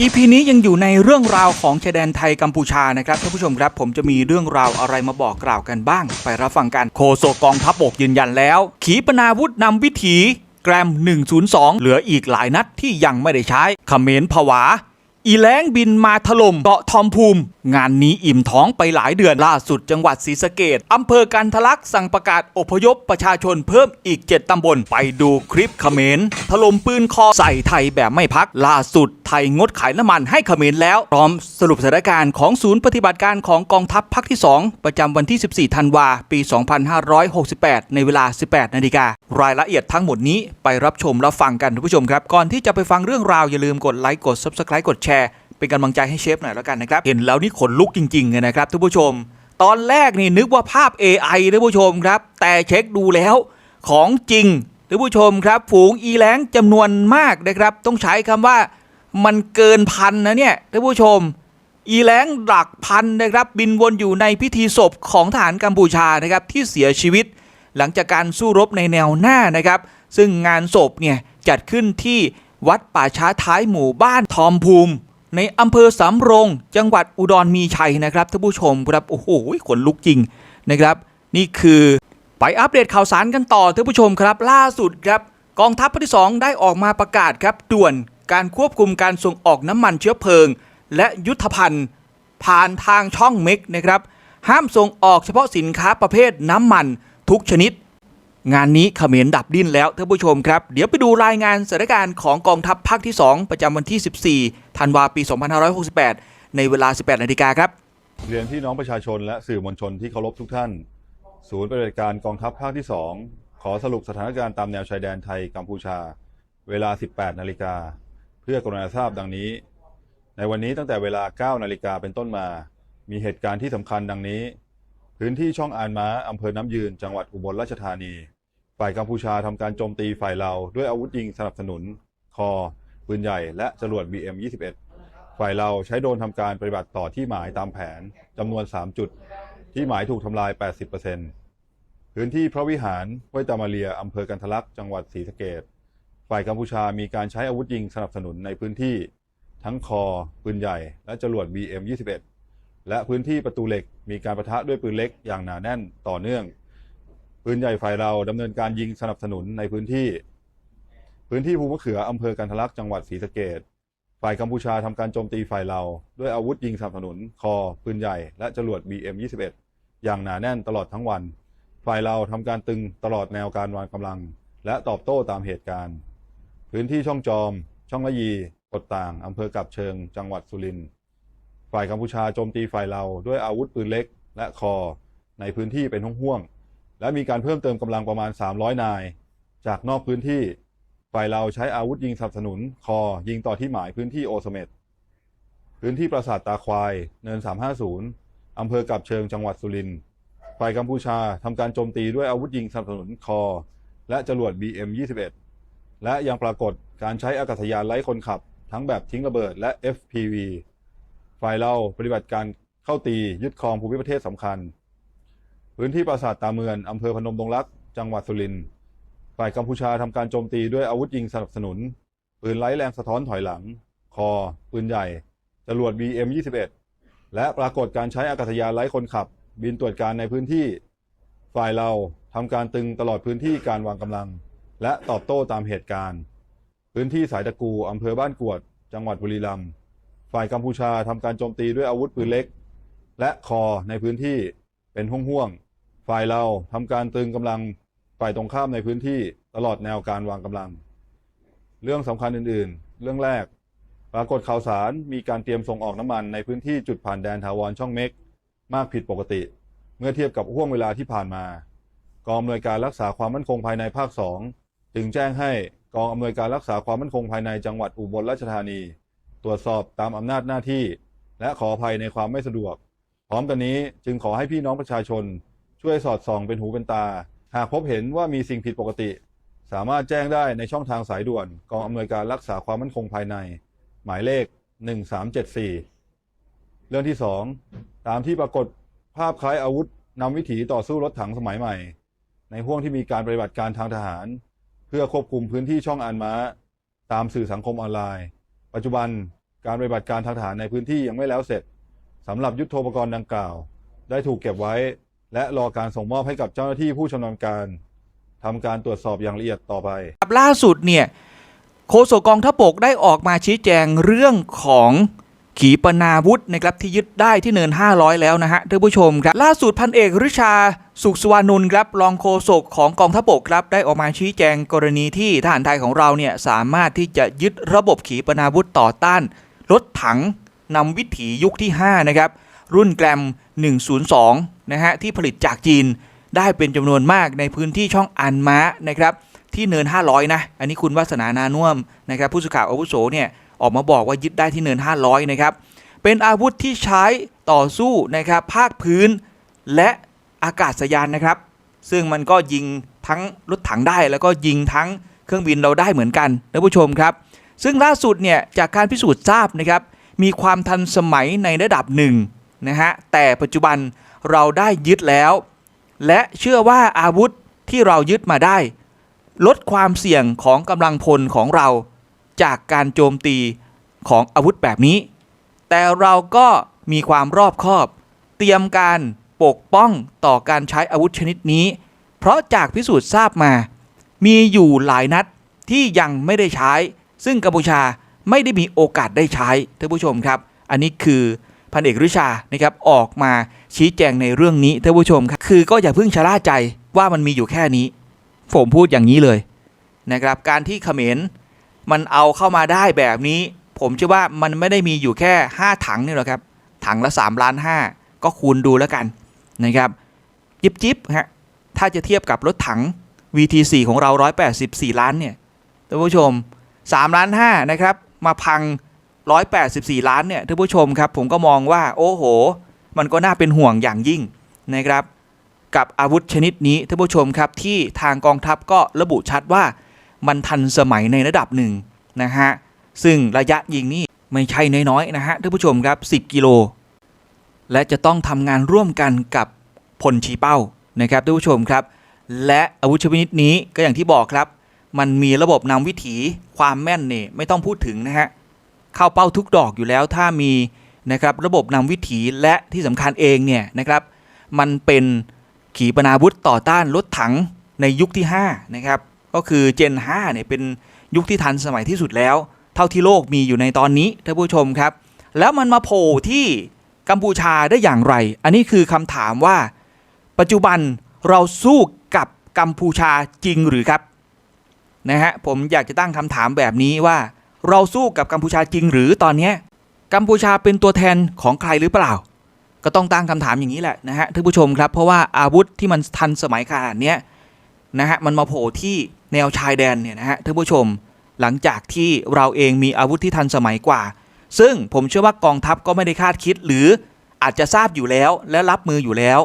อีพีนี้ยังอยู่ในเรื่องราวของชายแดนไทยกัมพูชานะครับท่านผู้ชมครับ ผมจะมีเรื่องราวอะไรมาบอกกล่าวกันบ้าง ไปรับฟังกันโคโซกองทัพบกยืนยันแล้ว ขีปนาวุธนำวิถีแกรม 102 เหลืออีกหลายนัดที่ยังไม่ได้ใช้ขเขมรผวา อีแล้งบินมาถล่มเกาะทอมภูมิ งานนี้อิ่มท้องไปหลายเดือนล่าสุดจังหวัดศรีสะเกดอำเภอกันทะลักสั่งประกาศอพยพประชาชนเพิ่มอีก 7 ตำบล ไปดูคลิปเขมรถล่มปืนคอใส่ไทยแบบไม่พัก ล่าสุดไทยงดขายน้ำมันให้เขมรแล้วพร้อมสรุปสถานการณ์ของศูนย์ปฏิบัติการของกองทัพภาคที่ 2 ประจำวันที่ 14 ธันวาปี 2568 ในเวลา 18 นาฬิการายละเอียดทั้งหมดนี้ไปรับชมรับฟังกันท่านผู้ชมครับ ก่อนที่จะไปฟังเรื่องราวอย่าลืมกดไลค์กด Subscribe กดแชร์ เป็นกำลังใจให้เชฟหน่อยแล้วกันนะครับ เห็นแล้วนี่ขนลุกจริงๆเลยนะครับท่านผู้ชม ตอนแรกนี่นึกว่าภาพ AI ท่านผู้ชมครับ แต่เช็คดูแล้วของจริงท่านผู้ชมครับ ฝูงอีแล้งจำนวนมากนะครับ ต้องใช้คำว่ามันเกินพันนะเนี่ยท่านผู้ชม อีแล้งหลักพันนะครับ บินวนอยู่ในพิธีศพของทหารกัมพูชานะครับที่เสียชีวิต หลังจากการสู้รบในแนวหน้านะครับ ซึ่งงานศพเนี่ยจัดขึ้นที่วัดป่าช้าท้ายหมู่บ้านทอมภูมิ ในอำเภอสำโรง จังหวัดอุดรมีชัยนะครับท่านผู้ชมครับโอ้โหขนลุกจริงนะครับ นี่คือไปอัปเดตข่าวสารกันต่อท่านผู้ชมครับ ล่าสุดครับกองทัพภาคที่ 2 ได้ออกมาประกาศครับด่วนการควบคุมการส่งออกน้ำมันเชื้อเพลิง และยุทธภัณฑ์ ผ่านทางช่องเม็กนะครับ ห้ามส่งออกเฉพาะสินค้าประเภทน้ำมันทุกชนิด งานนี้เขมรดับดิ้นแล้วท่านผู้ชมครับ เดี๋ยวไปดูรายงานสถานการณ์ของกองทัพภาคที่ 2 ประจำวันที่ 14 ธันวาปี 2568 ในเวลา 18 นาฬิกาครับ เรียนพี่น้องประชาชนและสื่อมวลชนที่เคารพทุกท่าน ศูนย์ปฏิบัติการกองทัพภาคที่ 2 ขอสรุปสถานการณ์ตามแนวชายแดนไทยกัมพูชา เวลา 18 นาฬิกา เพื่อกรุณาทราบดังนี้ ในวันนี้ตั้งแต่เวลา 9 นาฬิกาเป็นต้นมา มีเหตุการณ์ที่สำคัญดังนี้ พื้นที่ช่องอานม้าอำเภอน้ำยืน จังหวัดอุบลราชธานี ฝ่ายกัมพูชาทำการโจมตีฝ่ายเราด้วยอาวุธยิงสนับสนุน คอ ปืนใหญ่และจรวด BM-21 ฝ่ายเราใช้โดรนทำการปฏิบัติต่อที่หมายตามแผนจำนวน 3 จุด ที่หมายถูกทำลาย 80%พื้นที่พระวิหารห้วยตามาเรียอำเภอกันทะลักจังหวัดศรีสะเกดฝ่ายกัมพูชามีการใช้อาวุธยิงสนับสนุนในพื้นที่ ทั้งคอ ปืนใหญ่ และจรวด BM-21 และพื้นที่ประตูเหล็กมีการประทะด้วยปืนเล็กอย่างหนาแน่นต่อเนื่อง ปืนใหญ่ฝ่ายเราดำเนินการยิงสนับสนุนในพื้นที่ พื้นที่ภูมะเขืออำเภอกันทะลักจังหวัดศรีสะเกดฝ่ายกัมพูชาทำการโจมตีฝ่ายเราด้วยอาวุธยิงสนับสนุน คอ ปืนใหญ่ และจรวด BM-21 อย่างหนาแน่นตลอดทั้งวัน ฝ่ายเราทำการตึงตลอดแนวการวางกำลัง และตอบโต้ตามเหตุการณ์ พื้นที่ช่องจอม ช่องละยีกดต่างอำเภอกับเชิง จังหวัดสุรินทร์ฝ่ายกัมพูชาโจมตีฝ่ายเราด้วยอาวุธปืนเล็ก และคอ ในพื้นที่เป็นห่วงๆและมีการเพิ่มเติมกำลังประมาณ 300 นาย จากนอกพื้นที่ ฝ่ายเราใช้อาวุธยิงสนับสนุน คอยิงต่อที่หมายพื้นที่โอสเมดพื้นที่ปราสาทตาควาย เนิน 350 อำเภอกับเชิงจังหวัดสุรินทร์ฝ่ายกัมพูชาทำการโจมตีด้วยอาวุธยิงสนับสนุนคอ และจรวด BM-21 และยังปรากฏการใช้อากาศยานไร้คนขับ ทั้งแบบทิ้งระเบิดและ FPV ฝ่ายเราปฏิบัติการเข้าตียึดครองภูมิประเทศสำคัญ พื้นที่ปราสาทตาเมือนอำเภอพนมดงรัก จังหวัดสุรินทร์ ฝ่ายกัมพูชาทำการโจมตีด้วยอาวุธยิงสนับสนุน ปืนไร้แรงสะท้อนถอยหลัง คอ ปืนใหญ่ จรวด BM-21 และปรากฏการใช้อากาศยานไร้คนขับ บินตรวจการในพื้นที่ ฝ่ายเราทำการตึงตลอดพื้นที่การวางกำลัง และตอบโต้ตามเหตุการณ์ พื้นที่สายตะกูอำเภอบ้านกวด จังหวัดบุรีรัมย์ฝ่ายกัมพูชาทำการโจมตีด้วยอาวุธปืนเล็ก และคอในพื้นที่เป็นห่วงๆฝ่ายเราทำการตึงกำลัง ฝ่ายตรงข้ามในพื้นที่ตลอดแนวการวางกำลัง เรื่องสำคัญอื่นๆ เรื่องแรก ปรากฏข่าวสารมีการเตรียมส่งออกน้ำมันในพื้นที่จุดผ่านแดนถาวรช่องเม็ก มากผิดปกติ เมื่อเทียบกับห่วงเวลาที่ผ่านมากองอำนวยการรักษาความมั่นคงภายในภาค2จึงแจ้งให้กองอำนวยการรักษาความมั่นคงภายในจังหวัดอุบลราชธานี ตรวจสอบตามอำนาจหน้าที่ และขออภัยในความไม่สะดวก พร้อมกันนี้จึงขอให้พี่น้องประชาชน ช่วยสอดส่องเป็นหูเป็นตา หากพบเห็นว่ามีสิ่งผิดปกติ สามารถแจ้งได้ในช่องทางสายด่วน กองอำนวยการรักษาความมั่นคงภายใน หมายเลข 1374 เรื่องที่ 2 ตามที่ปรากฏภาพคล้ายอาวุธนำวิถีต่อสู้รถถังสมัยใหม่ ในห่วงที่มีการปฏิบัติการทางทหาร เพื่อควบคุมพื้นที่ช่องอันม้า ตามสื่อสังคมออนไลน์ ปัจจุบันการปฏิบัติการทางทหารในพื้นที่ยังไม่แล้วเสร็จสำหรับยุทโธปกรณ์ดังกล่าว ได้ถูกเก็บไว้ และรอการส่งมอบให้กับเจ้าหน้าที่ผู้ชำนาญการทำการตรวจสอบอย่างละเอียดต่อไป ครับล่าสุดเนี่ยโฆษกกองทัพบกได้ออกมาชี้แจงเรื่องของขีปนาวุธนะครับที่ยึดได้ที่เนิน 500 แล้วนะฮะท่านผู้ชมครับล่าสุดพันเอกริชาสุขสวานุนครับรองโฆษกของกองทัพบกครับได้ออกมาชี้แจงกรณีที่ทหารไทยของเราเนี่ยสามารถที่จะยึดระบบขีปนาวุธต่อต้านรถถังนำวิถียุคที่ 5 นะครับ รุ่นแกรม 102 นะฮะ ที่ผลิตจากจีนได้เป็นจำนวนมากในพื้นที่ช่องอันม้านะครับ ที่เนิน 500 นะ อันนี้คุณวาสนานานุ่มนะครับ ผู้สื่อข่าวอาวุโสเนี่ยออกมาบอกว่ายึดได้ที่เนิน 500 นะครับ เป็นอาวุธที่ใช้ต่อสู้นะครับภาคพื้นและอากาศยานนะครับ ซึ่งมันก็ยิงทั้งรถถังได้แล้วก็ยิงทั้งเครื่องบินเราได้เหมือนกันท่านผู้ชมครับ ซึ่งล่าสุดเนี่ยจากการพิสูจน์ทราบนะครับมีความทันสมัยในระดับหนึ่ง นะฮะแต่ปัจจุบันเราได้ยึดแล้ว และเชื่อว่าอาวุธที่เรายึดมาได้ ลดความเสี่ยงของกำลังพลของเรา จากการโจมตีของอาวุธแบบนี้ แต่เราก็มีความรอบคอบ เตรียมการปกป้องต่อการใช้อาวุธชนิดนี้ เพราะจากพิสูจน์ทราบมา มีอยู่หลายนัดที่ยังไม่ได้ใช้ ซึ่งกัมพูชาไม่ได้มีโอกาสได้ใช้ท่านผู้ชมครับ อันนี้คือ พันเอกริชานะครับออกมาชี้แจงในเรื่องนี้ท่านผู้ชมครับคือก็อย่าเพิ่งชะล่าใจว่ามันมีอยู่แค่นี้ ผมพูดอย่างนี้เลยนะครับการที่เขมรมันเอาเข้ามาได้แบบนี้ ผมเชื่อว่ามันไม่ได้มีอยู่แค่ 5 ถังนี่หรอกครับ ถังละ3ล้าน5ก็คูณดูแล้วกันนะครับจิบจิบฮะถ้าจะเทียบกับรถถัง VT4 ของเรา 184 ล้านเนี่ยท่านผู้ชม3ล้าน5นะครับมาพัง 184 ล้านเนี่ยท่านผู้ชมครับผมก็มองว่าโอ้โห มันก็น่าเป็นห่วงอย่างยิ่งนะครับ กับอาวุธชนิดนี้ท่านผู้ชมครับที่ทางกองทัพก็ระบุชัดว่ามันทันสมัยในระดับหนึ่งนะฮะซึ่งระยะยิงนี่ไม่ใช่น้อยๆนะฮะท่านผู้ชมครับ 10 กิโล และจะต้องทำงานร่วมกันกับพลชีเป้านะครับท่านผู้ชมครับ และอาวุธชนิดนี้ก็อย่างที่บอกครับ มันมีระบบนำวิถีความแม่นเนี่ยไม่ต้องพูดถึงนะฮะ เข้าเป้าทุกดอกอยู่แล้วถ้ามีนะครับระบบนำวิถีและที่สำคัญเองเนี่ยนะครับมันเป็นขีปนาวุธต่อต้านรถถังในยุคที่5นะครับก็คือเจน5เนี่ยเป็นยุคที่ทันสมัยที่สุดแล้ว เท่าที่โลกมีอยู่ในตอนนี้ท่านผู้ชมครับ แล้วมันมาโผล่ที่กัมพูชาได้อย่างไร อันนี้คือคำถามว่า ปัจจุบันเราสู้กับกัมพูชาจริงหรือครับนะฮะผมอยากจะตั้งคำถามแบบนี้ว่า เราสู้กับกัมพูชาจริงหรือตอนนี้กัมพูชาเป็นตัวแทนของใครหรือเปล่า ก็ต้องตั้งคำถามอย่างนี้แหละนะฮะท่านผู้ชมครับ เพราะว่าอาวุธที่มันทันสมัยขนาดนี้นะฮะมันมาโผล่ที่แนวชายแดนเนี่ยนะฮะท่านผู้ชม หลังจากที่เราเองมีอาวุธที่ทันสมัยกว่า ซึ่งผมเชื่อว่ากองทัพก็ไม่ได้คาดคิดหรืออาจจะทราบอยู่แล้วและรับมืออยู่แล้ว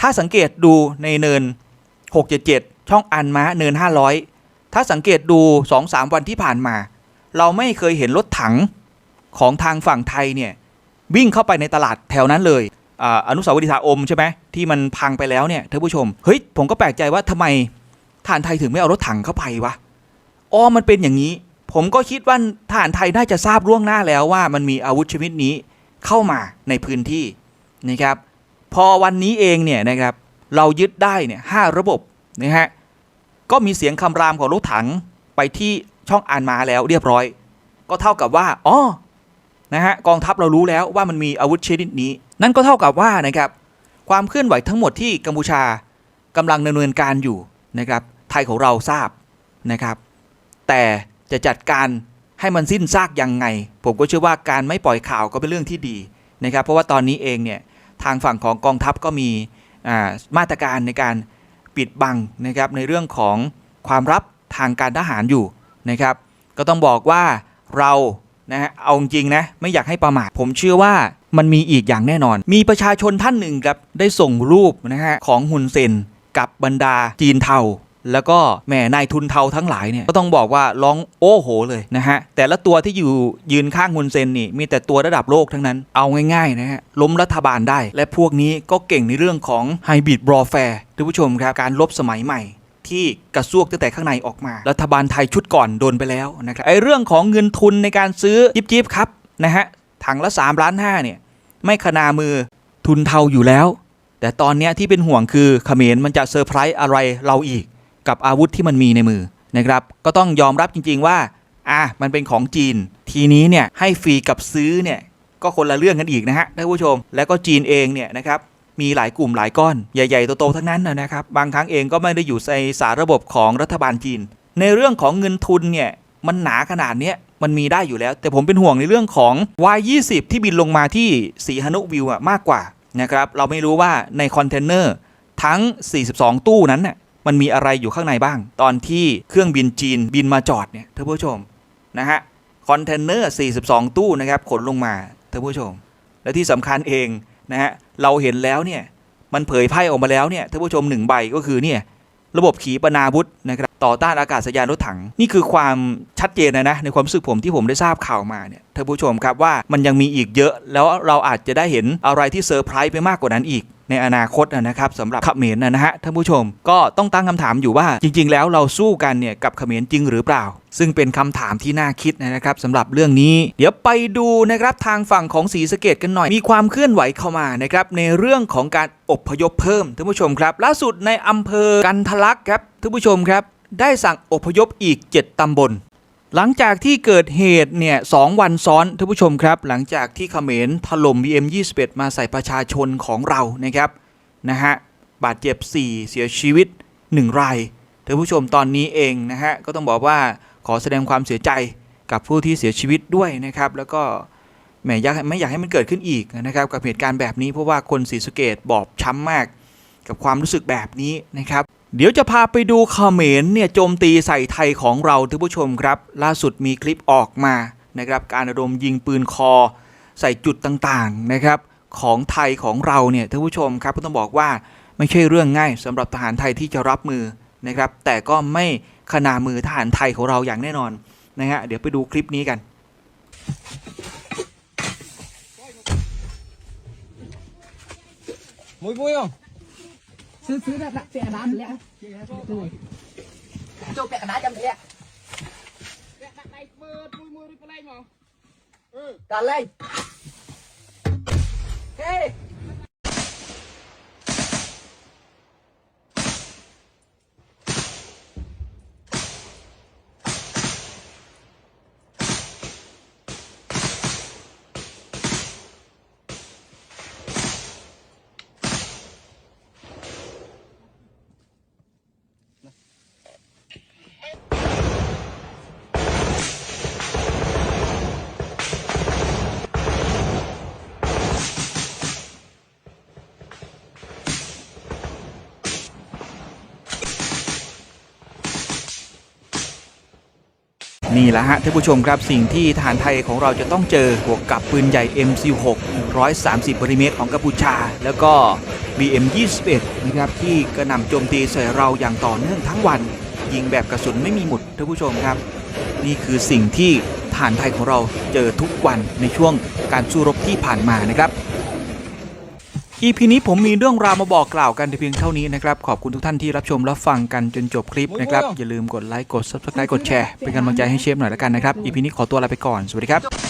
ถ้าสังเกตดูในเนิน 677 ช่องอันม้าเนิน 500 ถ้าสังเกตดู 2-3 วันที่ผ่านมา เราไม่เคยเห็นรถถังของทางฝั่งไทยเนี่ยวิ่งเข้าไปในตลาดแถวนั้นเลยออนุสาวรีย์ทาอมใช่ไหมที่มันพังไปแล้วเนี่ยท่านผู้ชมเฮ้ยผมก็แปลกใจว่าทำไมทหารไทยถึงไม่เอารถถังเข้าไปวะอ๋อมันเป็นอย่างนี้ ผมก็คิดว่าทหารไทยน่าจะทราบล่วงหน้าแล้วว่ามันมีอาวุธชนิดนี้เข้ามาในพื้นที่นะครับพอวันนี้เองเนี่ยนะครับเรายึดได้เนี่ยห้าระบบนะฮะก็มีเสียงคำรามของรถถังไปที่ ช่องอ่านมาแล้วเรียบร้อย ก็เท่ากับว่าอ๋อนะฮะกองทัพเรารู้แล้วว่ามันมีอาวุธชนิดนี้ นั่นก็เท่ากับว่านะครับความเคลื่อนไหวทั้งหมดที่กัมพูชากำลังดำเนินการอยู่นะครับไทยของเราทราบนะครับ แต่จะจัดการให้มันสิ้นซากยังไง ผมก็เชื่อว่าการไม่ปล่อยข่าวก็เป็นเรื่องที่ดีนะครับ เพราะว่าตอนนี้เองเนี่ยทางฝั่งของกองทัพก็มีมาตรการในการปิดบังนะครับในเรื่องของความลับทางการทหารอยู่ นะครับ ก็ต้องบอกว่าเรานะฮะเอาจริงนะไม่อยากให้ประมาทผมเชื่อว่ามันมีอีกอย่างแน่นอน มีประชาชนท่านหนึ่งครับได้ส่งรูปนะฮะของฮุนเซนกับบรรดาจีนเทาแล้วก็แหม่นายทุนเทาทั้งหลายเนี่ยก็ต้องบอกว่าร้องโอ้โหเลยนะฮะแต่ละตัวที่อยู่ยืนข้างฮุนเซนนี่มีแต่ตัวระดับโลกทั้งนั้นเอาง่ายๆนะฮะล้มรัฐบาลได้ และพวกนี้ก็เก่งในเรื่องของไฮบริดบรอแฟร์ท่านผู้ชมครับการลบสมัยใหม่ ที่กระซวกตั้งแต่ข้างในออกมา รัฐบาลไทยชุดก่อนโดนไปแล้วนะครับไอเรื่องของเงินทุนในการซื้อจิบจิบครับนะฮะถังละ3ล้านห้าเนี่ยไม่ขนามือทุนเทาอยู่แล้ว แต่ตอนนี้ที่เป็นห่วงคือเขมรมันจะเซอร์ไพรส์อะไรเราอีก กับอาวุธที่มันมีในมือนะครับก็ต้องยอมรับจริง ๆว่าอะมันเป็นของจีน ทีนี้เนี่ยให้ฟรีกับซื้อเนี่ยก็คนละเรื่องกันอีกนะฮะท่านผู้ชม แล้วก็จีนเองเนี่ยนะครับ มีหลายกลุ่มหลายก้อนใหญ่ ๆ โตๆทั้งนั้นนะนะครับ บางครั้งเองก็ไม่ได้อยู่ในสารระบบของรัฐบาลจีน ในเรื่องของเงินทุนเนี่ยมันหนาขนาดเนี้ยมันมีได้อยู่แล้ว แต่ผมเป็นห่วงในเรื่องของ Y20 ที่บินลงมาที่สีหนุวิวอะมากกว่านะครับเราไม่รู้ว่าในคอนเทนเนอร์ทั้ง 42 ตู้นั้นน่ะมันมีอะไรอยู่ข้างในบ้าง ตอนที่เครื่องบินจีนบินมาจอดเนี่ยท่านผู้ชมนะฮะคอนเทนเนอร์ 42 ตู้นะครับขนลงมาท่านผู้ชม และที่สำคัญเอง นะฮะเราเห็นแล้วเนี่ยมันเผยไพ่ออกมาแล้วเนี่ยท่านผู้ชมหนึ่งใบก็คือเนี่ยระบบขีปนาวุธนะครับต่อต้านอากาศยานรถถัง นี่คือความชัดเจนนะนะในความรู้สึกผมที่ผมได้ทราบข่าวมาเนี่ยท่านผู้ชมครับว่ามันยังมีอีกเยอะ แล้วเราอาจจะได้เห็นอะไรที่เซอร์ไพรส์ไปมากกว่านั้นอีก ในอนาคตนะครับสำหรับเขมรนะนะฮะท่านผู้ชมก็ต้องตั้งคำถามอยู่ว่าจริง ๆ แล้วเราสู้กันเนี่ยกับเขมรจริงหรือเปล่า ซึ่งเป็นคำถามที่น่าคิดนะครับสำหรับเรื่องนี้ เดี๋ยวไปดูนะครับทางฝั่งของศรีสะเกดกันหน่อย มีความเคลื่อนไหวเข้ามานะครับในเรื่องของการอบพยพเพิ่มท่านผู้ชมครับ ล่าสุดในอำเภอกันทะลักครับท่านผู้ชมครับ ได้สั่งอพยพอีก 7 ตำบล หลังจากที่เกิดเหตุเนี่ยสองวันซ้อนท่านผู้ชมครับ หลังจากที่เขมรถล่ม BM21 มาใส่ประชาชนของเรานะครับนะฮะบาดเจ็บ 4 เสียชีวิต 1 รายท่านผู้ชมตอนนี้เองนะฮะก็ต้องบอกว่าขอแสดงความเสียใจกับผู้ที่เสียชีวิตด้วยนะครับ แล้วก็แหมอยากไม่อยากให้มันเกิดขึ้นอีกนะครับกับเหตุการณ์แบบนี้เพราะว่าคนศรีสะเกดบอบช้ำมาก กับความรู้สึกแบบนี้นะครับ เดี๋ยวจะพาไปดูเขมรเนี่ยโจมตีใส่ไทยของเราท่านผู้ชมครับ ล่าสุดมีคลิปออกมานะครับ การระดมยิงปืนคอ ใส่จุดต่างๆนะครับ ของไทยของเราเนี่ยท่านผู้ชมครับก็ต้องบอกว่าไม่ใช่เรื่องง่ายสำหรับทหารไทยที่จะรับมือนะครับ แต่ก็ไม่ขนามือทหารไทยของเราอย่างแน่นอนนะฮะเดี๋ยวไปดูคลิปนี้กัน Mùi vui không? Sư sư đã đặt bẹ đá lẽ Rồi Cho bẹ đá chăm lẽ Cả lên Hey นี่ นี่แหละฮะท่านผู้ชมครับสิ่งที่ทหารไทยของเราจะต้องเจอบวกกับปืนใหญ่ M16 130มิลิเมตรของกัมพูชา แล้วก็ BM21 นะครับที่กระหน่ำโจมตีใส่เราอย่างต่อเนื่องทั้งวัน ยิงแบบกระสุนไม่มีหมุดท่านผู้ชมครับ นี่คือสิ่งที่ทหารไทยของเราเจอทุกวันในช่วงการสู้รบที่ผ่านมานะครับ EP นี้ผมมีเรื่องราวมาบอกกล่าวกันแต่เพียงเท่านี้นะครับ ขอบคุณทุกท่านที่รับชมรับฟังกันจนจบคลิปนะครับ อย่าลืมกดไลค์กด Subscribe กดแชร์เป็นกำลังใจให้เชฟหน่อยละกันนะครับ EP นี้ขอตัวลาไปก่อน สวัสดีครับ